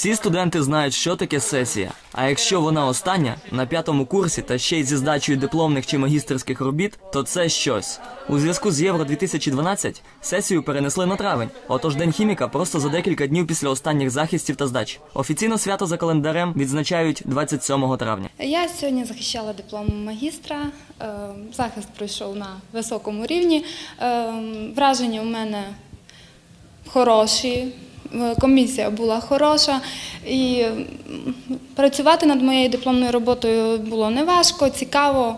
Всі студенти знають, що таке сесія. А якщо вона остання на п'ятому курсі та ще й зі здачею дипломних чи магістерських робіт, то це щось. У зв'язку з Євро 2012 сесію перенесли на травень. Отож День хіміка просто за декілька днів після останніх захистів та здач. Офіційно свято за календарем відзначають 27 травня. Я сьогодні захищала диплом магістра. Е, Захист пройшов на високому рівні. Е, Враження у мене хороші. Е, Комісія була хороша, і працювати над моєю дипломною роботою було неважко, цікаво.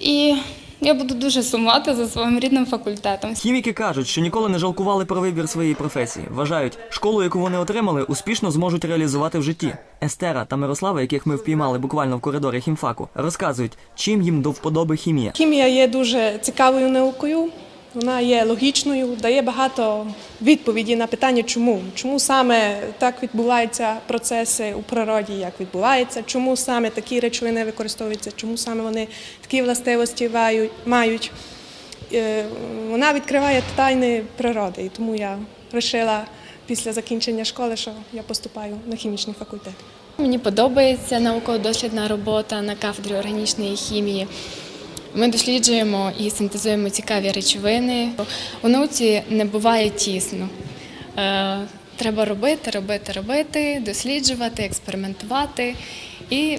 І я буду дуже сумувати за своїм рідним факультетом. Хіміки кажуть, що ніколи не жалкували про вибір своєї професії. Вважають, школу, яку вони отримали, успішно зможуть реалізувати в житті. Естера та Мирослава, яких ми впіймали буквально в коридорі хімфаку, розказують, чим їм до вподоби хімія. Хімія є дуже цікавою наукою. Вона є логічною, дає багато відповідей на питання, чому. Чому саме так відбуваються процеси у природі, як відбувається, чому саме такі речовини використовуються, чому саме вони такі властивості мають. Е, Вона відкриває тайни природи, і тому я вирішила після закінчення школи, що я поступаю на хімічний факультет. Мені подобається науково-дослідна робота на кафедрі органічної хімії. Ми досліджуємо і синтезуємо цікаві речовини. У науці не буває тісно. Е, Треба робити, робити, робити, досліджувати, експериментувати, і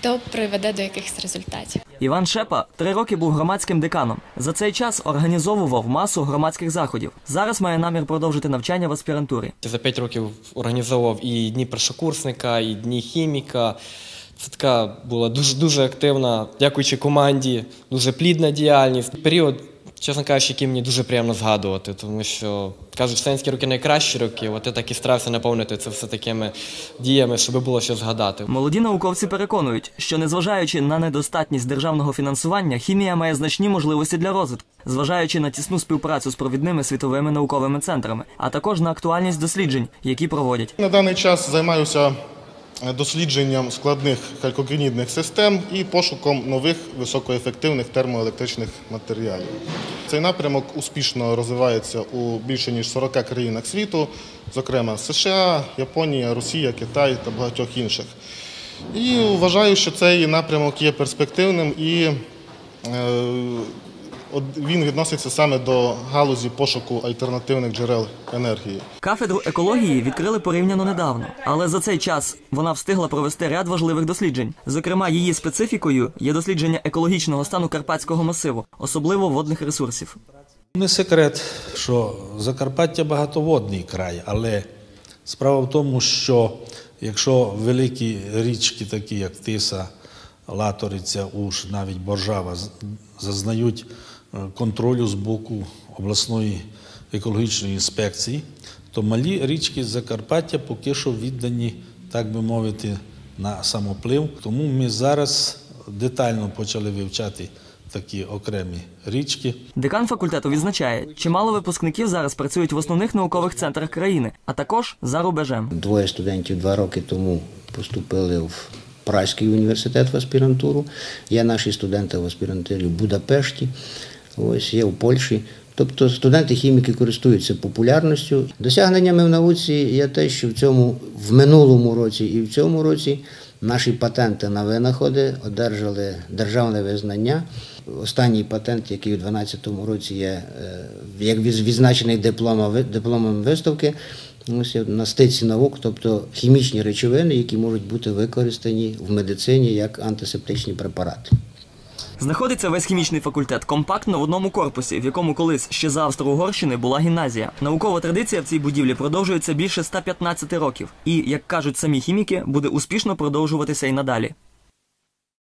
то приведе до якихось результатів. Іван Шепа три роки був громадським деканом. За цей час організовував масу громадських заходів. Зараз має намір продовжити навчання в аспірантурі. За п'ять років організовував і дні першокурсника, і дні хіміка. Це така була дуже дуже активна, дякуючи команді, дуже плідна діяльність. Період, чесно кажучи, який мені дуже приємно згадувати, тому що кажуть, студентські роки найкращі роки. От я так і старався наповнити це все такими діями, щоб було що згадати. Молоді науковці переконують, що незважаючи на недостатність державного фінансування, хімія має значні можливості для розвитку, зважаючи на тісну співпрацю з провідними світовими науковими центрами, а також на актуальність досліджень, які проводять. На даний час займаюся дослідженням складних халькогенідних систем і пошуком нових високоефективних термоелектричних матеріалів. Цей напрямок успішно розвивається у більше ніж 40 країнах світу, зокрема США, Японія, Росія, Китай та багатьох інших. І вважаю, що цей напрямок є перспективним і е, він відноситься саме до галузі пошуку альтернативних джерел енергії. Кафедру екології відкрили порівняно недавно, але за цей час вона встигла провести ряд важливих досліджень. Зокрема, її специфікою є дослідження екологічного стану карпатського масиву, особливо водних ресурсів. Не секрет, що Закарпаття багатоводний край, але справа в тому, що якщо великі річки, такі як Тиса, Латориця, Уж, навіть Боржава, зазнають контролю з боку обласної екологічної інспекції, то малі річки Закарпаття поки що віддані, так би мовити, на самоплив. Тому ми зараз детально почали вивчати такі окремі річки. Декан факультету відзначає, чимало випускників зараз працюють в основних наукових центрах країни, а також за рубежем. Двоє студентів два роки тому поступили в Празький університет в аспірантуру. Є наші студенти в аспірантурі в Будапешті, ось є в Польщі. Тобто студенти-хіміки користуються популярністю. Досягненнями в науці є те, що в цьому в минулому році і в цьому році наші патенти на винаходи одержали державне визнання. Останній патент, який у 2012 році є е, як відзначений дипломом, виставки, ось на стиці наук, тобто хімічні речовини, які можуть бути використані в медицині як антисептичні препарати. Знаходиться весь хімічний факультет компактно в одному корпусі, в якому колись ще за Австро-Угорщини була гімназія. Наукова традиція в цій будівлі продовжується більше 115 років, і, як кажуть самі хіміки, буде успішно продовжуватися і надалі.